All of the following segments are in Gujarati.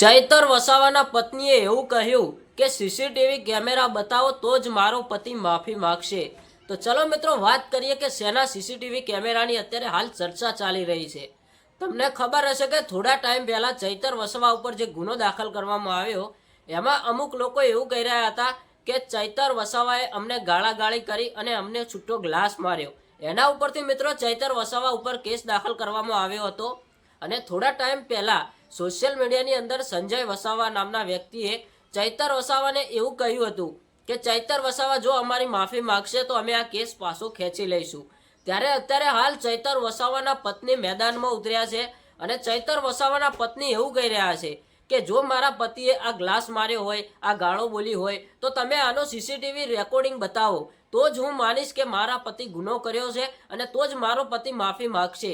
ચૈતર વસાવાના પત્નીએ એવું કહ્યું કે સીસીટીવી કેમેરા બતાવો તો જ મારો પતિ માફી માગશે. તો ચલો મિત્રો, વાત કરીએ કે શેના સીસીટીવી કેમેરાની અત્યારે હાલ ચર્ચા ચાલી રહી છે. તમને ખબર હશે કે થોડા ટાઈમ પહેલાં ચૈતર વસાવા ઉપર જે ગુનો દાખલ કરવામાં આવ્યો, એમાં અમુક લોકો એવું કહી રહ્યા હતા કે ચૈતર વસાવાએ અમને ગાળાગાળી કરી અને અમને છૂટો ગ્લાસ માર્યો. એના ઉપરથી મિત્રો, ચૈતર વસાવા ઉપર કેસ દાખલ કરવામાં આવ્યો હતો અને થોડા ટાઈમ પહેલા સોશિયલ મીડિયાની અંદર સંજય વસાવા નામના વ્યક્તિએ ચૈતર વસાવાને એવું કહ્યું હતું કે, ચૈતર વસાવા, જો અમારી માફી માગશે તો અમે આ કેસ પાછો ખેંચી લઈશું. ત્યારે અત્યારે હાલ ચૈતર વસાવાના પત્ની મેદાનમાં ઉતર્યા છે અને ચૈતર વસાવાના પત્ની એવું કહી રહ્યા છે કે, જો મારા પતિએ આ ગ્લાસ માર્યો હોય, આ ગાળો બોલી હોય, તો તમે આનો સીસીટીવી રેકોર્ડિંગ બતાવો. તો જ હું માનીશ કે મારા પતિ ગુનો કર્યો છે અને તો જ મારો પતિ માફી માગશે.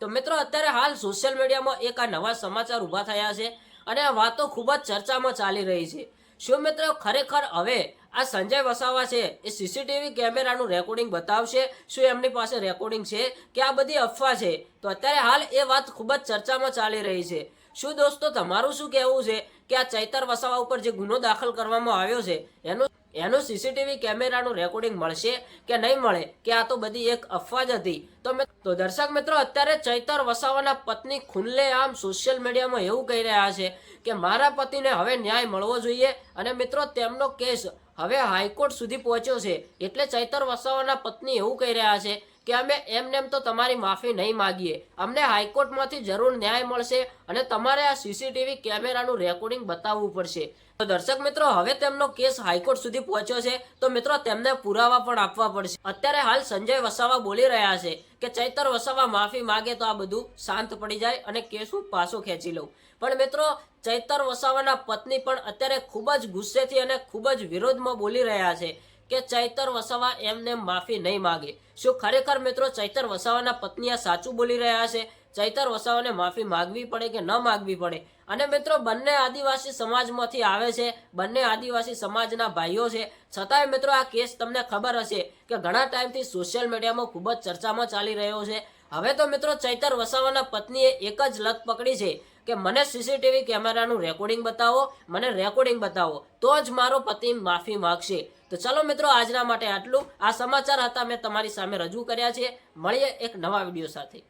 તો મિત્રો, અત્યારે હાલ સોશિયલ મીડિયામાં એક આ નવા સમાચાર ઊભા થયા છે અને આ વાતો ખૂબ જ ચર્ચામાં ચાલી રહી છે. શું મિત્રો, ખરેખર હવે આ સંજય વસાવા છે એ સીસીટીવી કેમેરાનું રેકોર્ડિંગ બતાવશે? શું એમની પાસે રેકોર્ડિંગ છે? કે આ બધી અફવા છે? તો અત્યારે હાલ એ વાત ખૂબ જ ચર્ચામાં ચાલી રહી છે. શું દોસ્તો, તમારું શું કહેવું છે કે આ ચૈતર વસાવા ઉપર જે ગુનો દાખલ કરવામાં આવ્યો છે, એનું એનું સીસીટીવી કેમેરાનું રેકોર્ડિંગ મળશે કે નહીં મળે કે આ તો બધી એક અફવાજ હતી. તો તો દર્શક મિત્રો, અત્યારે ચૈતર વસાવાના પત્ની ખુલ્લે આમ સોશિયલ મીડિયામાં એવું કહી રહ્યા છે કે મારા પતિને હવે ન્યાય મળવો જોઈએ અને મિત્રો, તેમનો કેસ હવે હાઈકોર્ટ સુધી પહોંચ્યો છે. એટલે ચૈતર વસાવાના પત્ની એવું કહી રહ્યા છે કે અમે એમનેમ તો તમારી માફી નહીં માગીએ. અમને હાઈકોર્ટમાંથી જરૂર ન્યાય મળશે અને તમારે આ સીસીટીવી કેમેરાનું રેકોર્ડિંગ બતાવવું પડશે. તો દર્શક મિત્રો, હવે તેમનો કેસ હાઈકોર્ટ સુધી પહોંચ્યો છે. તો મિત્રો, તેમને પુરાવા પણ આપવા પડશે. અત્યારે હાલ સંજય વસાવા બોલી રહ્યા છે કે ચૈતર વસાવા માફી માગે તો આ બધું શાંત પડી જાય અને કેસ હું પાછો ખેંચી લઉં. પણ મિત્રો, ચૈતર વસાવાના પત્ની પણ અત્યારે ખૂબ જ ગુસ્સેથી અને ખૂબ જ વિરોધમાં બોલી રહ્યા છે. કે ચૈતર વસાવા એમને માફી નહીં માગે. શું ખરેખર મિત્રો ચૈતર વસાવાના પત્ની આ સાચું બોલી રહ્યા છે? ચૈતર વસાવાને માફી માગવી પડે કે ન માગવી પડે? અને મિત્રો બંને આદિવાસી સમાજમાંથી આવે છે, બંને આદિવાસી સમાજના ભાઈઓ છે. છતાંય મિત્રો આ કેસ તમને ખબર હશે કે ઘણા ટાઈમથી સોશિયલ મીડિયામાં ખૂબ જ ચર્ચામાં ચાલી રહ્યો છે. હવે તો મિત્રો ચૈતર વસાવાના પત્નીએ એક જ લત પકડી છે. કે મને સીસીટીવી કેમેરાનું રેકોર્ડિંગ બતાવો, મને રેકોર્ડિંગ બતાવો, તો જ મારો પતિ માફી માગશે. તો ચલો મિત્રો, આજના માટે આટલું. આ સમાચાર હતા મેં તમારી સામે રજૂ કર્યા છે. મળીએ એક નવા વીડિયો સાથે.